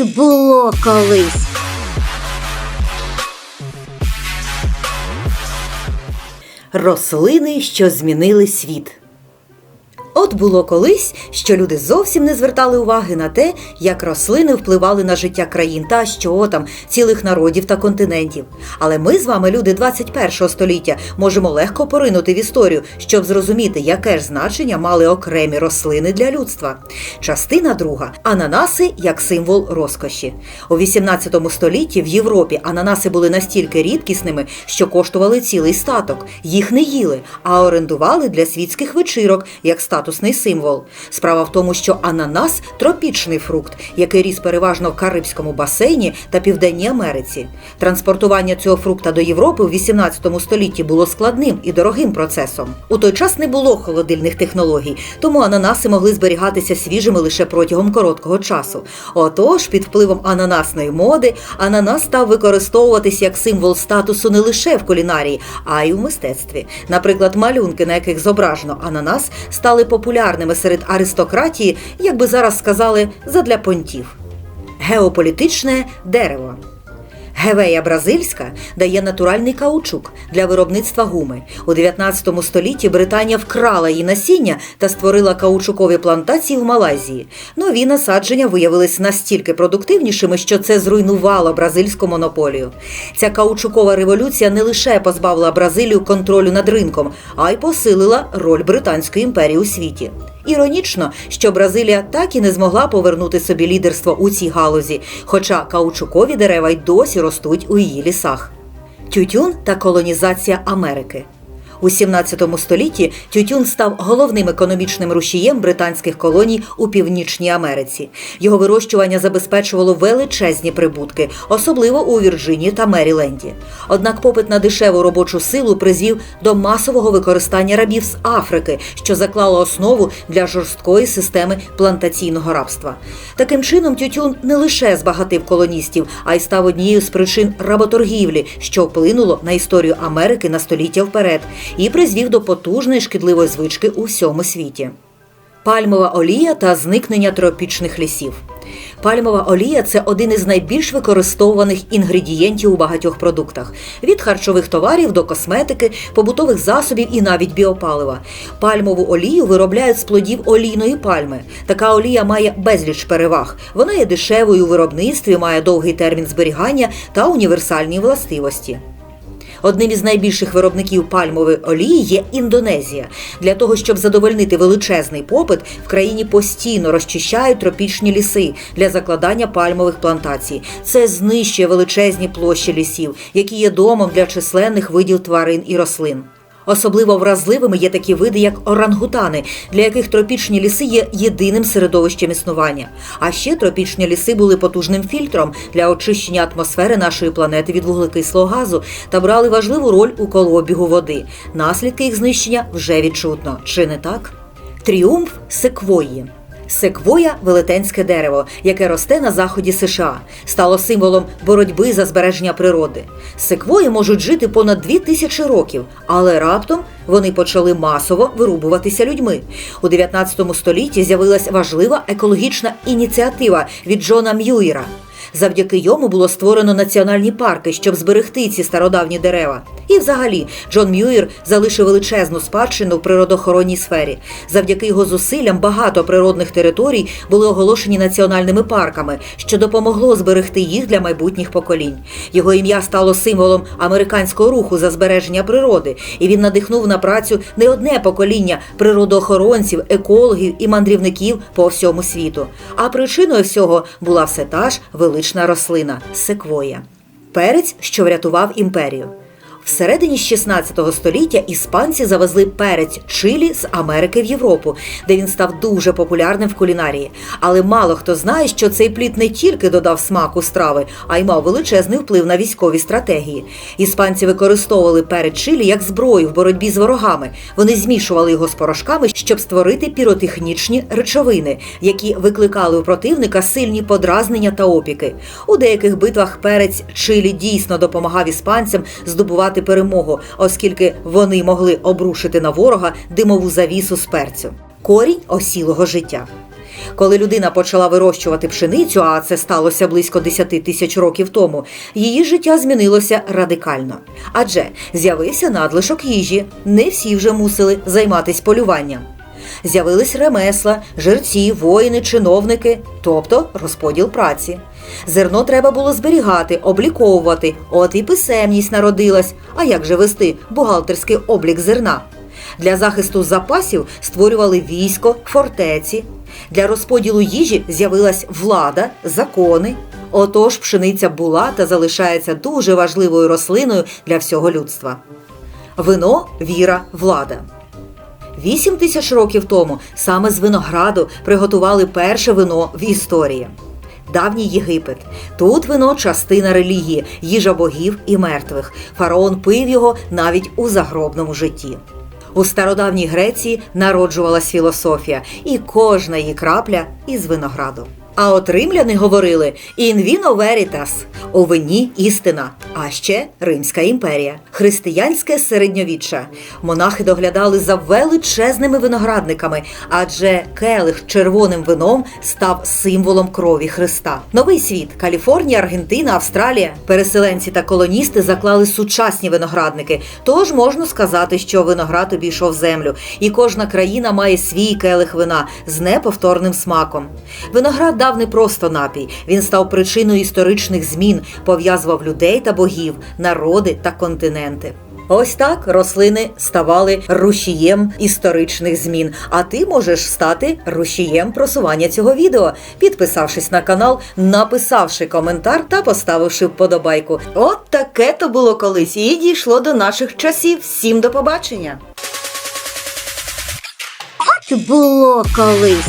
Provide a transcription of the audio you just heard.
було колись. Рослини, що змінили світ. От було колись, що люди зовсім не звертали уваги на те, як рослини впливали на життя країн та що там, цілих народів та континентів. Але ми з вами, люди 21 століття, можемо легко поринути в історію, щоб зрозуміти, яке ж значення мали окремі рослини для людства. Частина друга ананаси як символ розкоші. У 18 столітті в Європі ананаси були настільки рідкісними, що коштували цілий статок. Їх не їли, а орендували для світських вечірок як статусний символ. Справа в тому, що ананас тропічний фрукт, який ріс переважно в Карибському басейні та Південній Америці. Транспортування цього фрукта до Європи у 18 столітті було складним і дорогим процесом. У той час не було холодильних технологій, тому ананаси могли зберігатися свіжими лише протягом короткого часу. Отож, під впливом ананасної моди, ананас став використовуватись як символ статусу не лише в кулінарії, а й у мистецтві. Наприклад, малюнки, на яких зображено ананас, стали популярними серед аристократії, як би зараз сказали, задля понтів. Геополітичне дерево. Гевея бразильська дає натуральний каучук для виробництва гуми. У 19 столітті Британія вкрала її насіння та створила каучукові плантації в Малайзії. Нові насадження виявились настільки продуктивнішими, що це зруйнувало бразильську монополію. Ця каучукова революція не лише позбавила Бразилію контролю над ринком, а й посилила роль Британської імперії у світі. Іронічно, що Бразилія так і не змогла повернути собі лідерство у цій галузі, хоча каучукові дерева й досі ростуть у її лісах. Тютюн та колонізація Америки. У 17 столітті тютюн став головним економічним рушієм британських колоній у Північній Америці. Його вирощування забезпечувало величезні прибутки, особливо у Вірджинії та Меріленді. Однак попит на дешеву робочу силу призвів до масового використання рабів з Африки, що заклало основу для жорсткої системи плантаційного рабства. Таким чином, тютюн не лише збагатив колоністів, а й став однією з причин работоргівлі, що вплинуло на історію Америки на століття вперед і призвів до потужної шкідливої звички у всьому світі. Пальмова олія та зникнення тропічних лісів. Пальмова олія це один із найбільш використовуваних інгредієнтів у багатьох продуктах: від харчових товарів до косметики, побутових засобів і навіть біопалива. Пальмову олію виробляють з плодів олійної пальми. Така олія має безліч переваг. Вона є дешевою у виробництві, має довгий термін зберігання та універсальні властивості. Одним із найбільших виробників пальмової олії є Індонезія. Для того, щоб задовольнити величезний попит, в країні постійно розчищають тропічні ліси для закладання пальмових плантацій. Це знищує величезні площі лісів, які є домом для численних видів тварин і рослин. Особливо вразливими є такі види, як орангутани, для яких тропічні ліси є єдиним середовищем існування. А ще тропічні ліси були потужним фільтром для очищення атмосфери нашої планети від вуглекислого газу та брали важливу роль у колообігу води. Наслідки їх знищення вже відчутно. Чи не так? Тріумф секвої. Секвоя велетенське дерево, яке росте на заході США, стало символом боротьби за збереження природи. Секвої можуть жити понад дві тисячі років, але раптом вони почали масово вирубуватися людьми. У 19 столітті з'явилась важлива екологічна ініціатива від Джона М'юїра. Завдяки йому було створено національні парки, щоб зберегти ці стародавні дерева. І, взагалі, Джон М'юїр залишив величезну спадщину в природоохоронній сфері. Завдяки його зусиллям багато природних територій були оголошені національними парками, що допомогло зберегти їх для майбутніх поколінь. Його ім'я стало символом американського руху за збереження природи, і він надихнув на працю не одне покоління природоохоронців, екологів і мандрівників по всьому світу. А причиною всього була все та ж велична рослина секвоя. Перець, що врятував імперію. Всередині 16 століття іспанці завезли перець чилі з Америки в Європу, де він став дуже популярним в кулінарії. Але мало хто знає, що цей плід не тільки додав смаку страви, а й мав величезний вплив на військові стратегії. Іспанці використовували перець чилі як зброю в боротьбі з ворогами. Вони змішували його з порошками, щоб створити піротехнічні речовини, які викликали у противника сильні подразнення та опіки. У деяких битвах перець чилі дійсно допомагав іспанцям здобувати перемогу, оскільки вони могли обрушити на ворога димову завісу з перцю. Корінь осілого життя. Коли людина почала вирощувати пшеницю, а це сталося близько 10 тисяч років тому, її життя змінилося радикально. Адже з'явився надлишок їжі, не всі вже мусили займатися полюванням. З'явились ремесла, жерці, воїни, чиновники, тобто розподіл праці. Зерно треба було зберігати, обліковувати, от і писемність народилась. А як же вести бухгалтерський облік зерна? Для захисту запасів створювали військо, фортеці. Для розподілу їжі з'явилась влада, закони. Отож, пшениця була та залишається дуже важливою рослиною для всього людства. Вино, віра, влада. Вісім тисяч років тому саме з винограду приготували перше вино в історії. Давній Єгипет. Тут вино частина релігії, їжа богів і мертвих. Фараон пив його навіть у загробному житті. У стародавній Греції народжувалась філософія, і кожна її крапля із винограду. А от римляни говорили «in vino veritas» – у вині істина, а ще Римська імперія, християнське середньовіччя. Монахи доглядали за величезними виноградниками, адже келих червоним вином став символом крові Христа. Новий світ Каліфорнія, Аргентина, Австралія. Переселенці та колоністи заклали сучасні виноградники. Тож можна сказати, що виноград обійшов землю, і кожна країна має свій келих вина з неповторним смаком. Виноград дав не просто напій, він став причиною історичних змін, пов'язував людей та богів, народи та континенти. Ось так рослини ставали рушієм історичних змін. А ти можеш стати рушієм просування цього відео, підписавшись на канал, написавши коментар та поставивши вподобайку. От таке то було колись і дійшло до наших часів. Всім до побачення! От було колись.